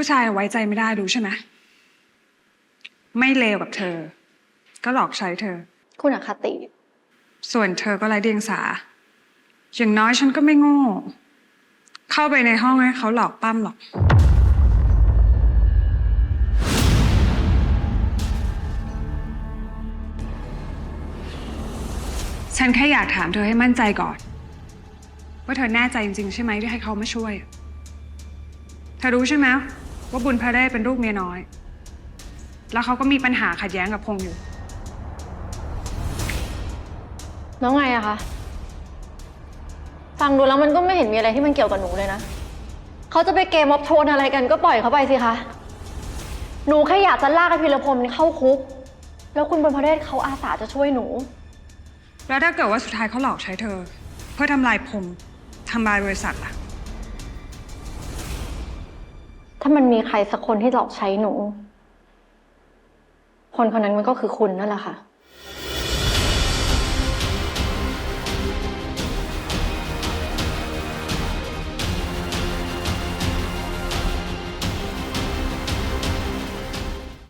ผู้ชายไว้ใจไม่ได้รู้ใช่ไหมไม่เลวกับเธอ ก็หลอกใช้เธอ คุณอคติ ส่วนเธอก็ไร้เดียงสา อย่างน้อยฉันก็ไม่โง่ เข้าไปในห้องให้เขาหลอกปั้มหรอก ฉันแค่อยากถามเธอให้มั่นใจก่อน ว่าเธอแน่ใจจริงๆ ใช่ไหมที่ให้เขามาช่วย เธอรู้ใช่ไหม ว่าบุญพระเดชเป็นลูกเมียน้อย แล้วเขาก็มีปัญหาขัดแย้งกับพงษ์อยู่ แล้วไงอะคะ ฟังดูแล้วมันก็ไม่เห็นมีอะไรที่มันเกี่ยวกับหนูเลยนะ เขาจะไปเกมออฟโทนอะไรกันก็ปล่อยเขาไปสิคะ หนูแค่อยากจะลากไอ้พิรพลเข้าคุก แล้วคุณบนพระเดชเขาอาสาจะช่วยหนู แล้วถ้าเกิดว่าสุดท้ายเขาหลอกใช้เธอ เพื่อทำลายผมทำลายบริษัทล่ะ ถ้ามันมีใครสักคนที่หลอกใช้หนู คนคนนั้นมันก็คือคุณนั่นแหละค่ะ